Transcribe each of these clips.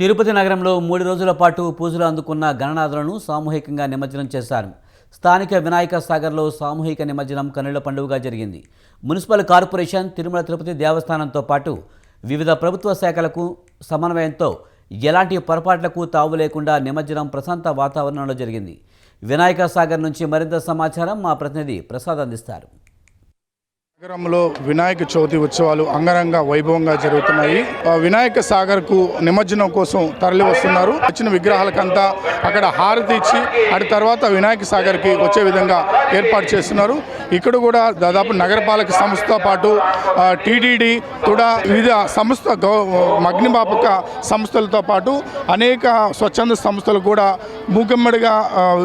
తిరుపతి నగరంలో మూడు రోజుల పాటు పూజలు అందుకున్న గణనాథులను సామూహికంగా నిమజ్జనం చేశారు. స్థానిక వినాయక సాగర్లో సామూహిక నిమజ్జనం కన్నుల పండుగగా జరిగింది. మున్సిపల్ కార్పొరేషన్ తిరుమల తిరుపతి దేవస్థానంతో పాటు వివిధ ప్రభుత్వ శాఖలకు సమన్వయంతో ఎలాంటి పొరపాట్లకు తావు లేకుండా నిమజ్జనం ప్రశాంత వాతావరణంలో జరిగింది. వినాయక సాగర్ నుంచి మరింత సమాచారం మా ప్రతినిధి ప్రసాద్ అందిస్తారు. నగరంలో వినాయక చవితి ఉత్సవాలు అంగరంగ వైభవంగా జరుగుతున్నాయి. వినాయక సాగర్కు నిమజ్జనం కోసం తరలి వస్తున్నారు. వచ్చిన విగ్రహాలకంతా అక్కడ హారతి ఇచ్చి అటు తర్వాత వినాయక సాగర్కి వచ్చే విధంగా ఏర్పాటు చేస్తున్నారు. ఇక్కడ కూడా దాదాపు నగరపాలక సంస్థతో పాటు టీటీడీ కూడా వివిధ సంస్థ గౌ- అగ్నిమాపక సంస్థలతో పాటు అనేక స్వచ్ఛంద సంస్థలు కూడా మూకమ్మడిగా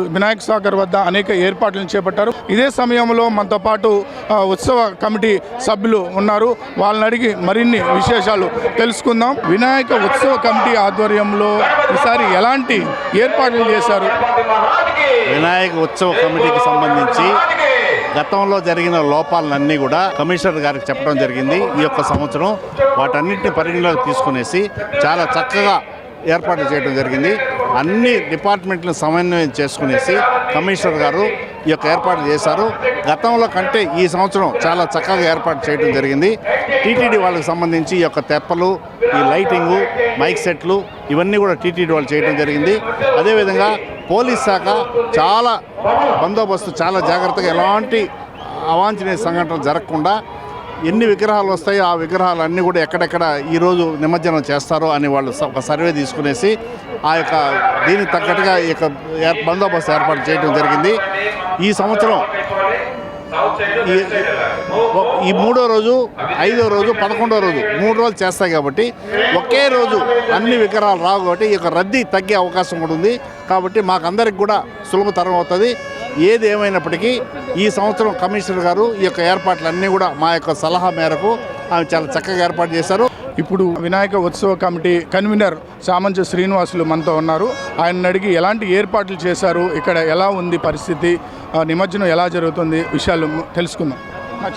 వినాయక సాగర్ వద్ద అనేక ఏర్పాట్లను చేపట్టారు. ఇదే సమయంలో మనతో పాటు ఉత్సవ కమిటీ సభ్యులు ఉన్నారు. వాళ్ళని అడిగి మరిన్ని విశేషాలు తెలుసుకుందాం. వినాయక ఉత్సవ కమిటీ ఆధ్వర్యంలో ఈసారి ఎలాంటి ఏర్పాట్లు చేశారు? వినాయక ఉత్సవ కమిటీకి సంబంధించి గతంలో జరిగిన లోపాలన్నీ కూడా కమిషనర్ గారికి చెప్పడం జరిగింది. ఈ యొక్క సంవత్సరం వాటన్నిటిని పరిగణలోకి తీసుకునేసి చాలా చక్కగా ఏర్పాటు చేయడం జరిగింది. అన్ని డిపార్ట్మెంట్లను సమన్వయం చేసుకునేసి కమిషనర్ గారు ఈ యొక్క ఏర్పాటు చేశారు. గతంలో కంటే ఈ సంవత్సరం చాలా చక్కగా ఏర్పాటు చేయడం జరిగింది. టీటీడీ వాళ్ళకి సంబంధించి ఈ యొక్క తెప్పలు ఈ లైటింగు మైక్ సెట్లు ఇవన్నీ కూడా టీటీడీ వాళ్ళు చేయడం జరిగింది. అదేవిధంగా పోలీస్ శాఖ చాలా బందోబస్తు చాలా జాగ్రత్తగా ఎలాంటి అవాంఛనీయ సంఘటనలు జరగకుండా ఎన్ని విగ్రహాలు వస్తాయో ఆ విగ్రహాలన్నీ కూడా ఎక్కడెక్కడ ఈరోజు నిమజ్జనం చేస్తారో అని వాళ్ళు స- ఒక సర్వే తీసుకునేసి ఆ యొక్క దీనికి తగ్గట్టుగా ఈ యొక్క బందోబస్తు ఏర్పాటు చేయడం జరిగింది. ఈ సంవత్సరం ఈ ఈ మూడో రోజు ఐదో రోజు పదకొండో రోజు మూడు రోజులు చేస్తాయి కాబట్టి ఒకే రోజు అన్ని విగ్రహాలు రావు కాబట్టి ఈ యొక్క రద్దీ తగ్గే అవకాశం కూడా ఉంది. కాబట్టి మాకందరికి కూడా సులభతరం అవుతుంది. ఏది ఏమైనప్పటికీ ఈ సంవత్సరం కమిషనర్ గారు ఈ యొక్క ఏర్పాట్లన్నీ కూడా మా యొక్క సలహా మేరకు చాలా చక్కగా ఏర్పాటు చేశారు. ఇప్పుడు వినాయక ఉత్సవ కమిటీ కన్వీనర్ సామంజ శ్రీనివాసులు మనతో ఉన్నారు. ఆయన అడిగి ఎలాంటి ఏర్పాట్లు చేశారు? ఇక్కడ ఎలా ఉంది పరిస్థితి? ఆ, నిమజ్జనం ఎలా జరుగుతుంది? విషయాలు తెలుసుకుందాం.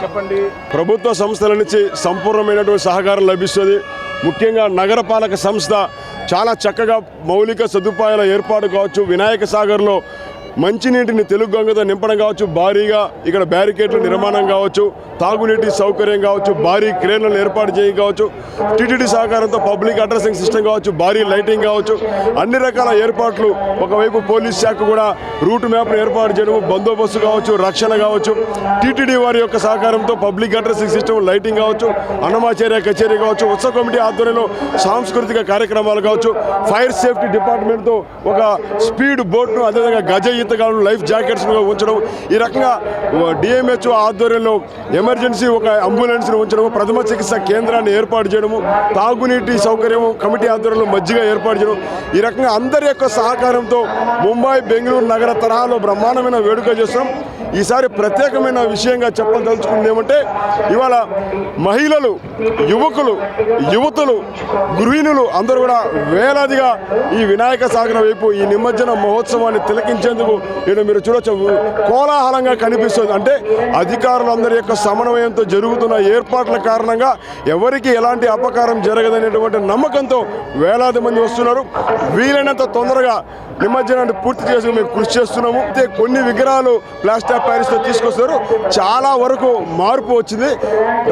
చెప్పండి. ప్రభుత్వ సంస్థల నుంచి సంపూర్ణమైనటువంటి సహకారం లభిస్తుంది. ముఖ్యంగా నగరపాలక సంస్థ చాలా చక్కగా మౌలిక సదుపాయాల ఏర్పాటు కావచ్చు. వినాయక సాగర్లో మంచినీటిని తెలుగు గంగతో నింపడం కావచ్చు భారీగా ఇక్కడ బ్యారికేడ్ల నిర్మాణం కావచ్చు తాగునీటి సౌకర్యం కావచ్చు భారీ క్రేన్లను ఏర్పాటు చేయడం కావచ్చు టీటీడీ సహకారంతో పబ్లిక్ అడ్రసింగ్ సిస్టమ్ కావచ్చు భారీ లైటింగ్ కావచ్చు అన్ని రకాల ఏర్పాట్లు. ఒకవైపు పోలీస్ శాఖ కూడా రూట్ మ్యాప్ను ఏర్పాటు చేయడం బందోబస్తు కావచ్చు రక్షణ కావచ్చు టీటీడీ వారి యొక్క సహకారంతో పబ్లిక్ అడ్రసింగ్ సిస్టమ్ లైటింగ్ కావచ్చు అన్నమాచార్య కచేరీ కావచ్చు ఉత్సవ కమిటీ ఆధ్వర్యంలో సాంస్కృతిక కార్యక్రమాలు కావచ్చు ఫైర్ సేఫ్టీ డిపార్ట్మెంట్తో ఒక స్పీడ్ బోట్ను అదేవిధంగా గజ ఈతగాళ్ళు లైఫ్ జాకెట్స్ ఉంచడం ఈ రకంగా డిఎంహెచ్ఓ ఆధ్వర్యంలో ఎమర్జెన్సీ ఒక అంబులెన్స్ను ఉంచడం ప్రథమ చికిత్స కేంద్రాన్ని ఏర్పాటు చేయడము తాగునీటి సౌకర్యం కమిటీ ఆధ్వర్యంలో మజ్జిగ ఏర్పాటు చేయడం ఈ రకంగా అందరి యొక్క సహకారంతో ముంబై బెంగళూరు నగర తరహాలో బ్రహ్మాండమైన వేడుక చేస్తున్నాం. ఈసారి ప్రత్యేకమైన విషయంగా చెప్పదలుచుకుంది ఏమంటే ఇవాళ మహిళలు యువకులు యువతులు గృహిణులు అందరూ కూడా వేలాదిగా ఈ వినాయక సాగర వైపు ఈ నిమజ్జన మహోత్సవాన్ని తిలకించేందుకు ఇక్కడ మీరు చూడొచ్చు కోలాహలంగా కనిపిస్తుంది. అంటే అధికారులందరి యొక్క సమన్వయంతో జరుగుతున్న ఏర్పాట్ల కారణంగా ఎవరికి ఎలాంటి అపకారం జరగదనేటువంటి నమ్మకంతో వేలాది మంది వస్తున్నారు. వీలైనంత తొందరగా నిమజ్జనాన్ని పూర్తి చేసి మేము కృషి చేస్తున్నాము. అయితే కొన్ని విగ్రహాలు ప్లాస్టర్ ఆఫ్ ప్యారిస్తో తీసుకొస్తారు చాలా వరకు మార్పు వచ్చింది.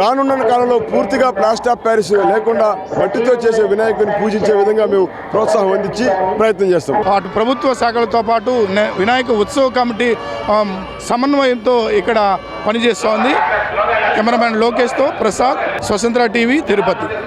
రానున్న కాలంలో పూర్తిగా ప్లాస్టర్ ఆఫ్ ప్యారిస్ లేకుండా మట్టితో చేసే వినాయకుని పూజించే విధంగా మేము ప్రోత్సాహం అందించి ప్రయత్నం చేస్తాం. అటు ప్రభుత్వ శాఖలతో పాటు వినాయక ఉత్సవ కమిటీ సమన్వయంతో ఇక్కడ పనిచేస్తోంది కెమెరామ్యాన్ లోకేష్తో ప్రసాద్ స్వతంత్ర టీవీ తిరుపతి.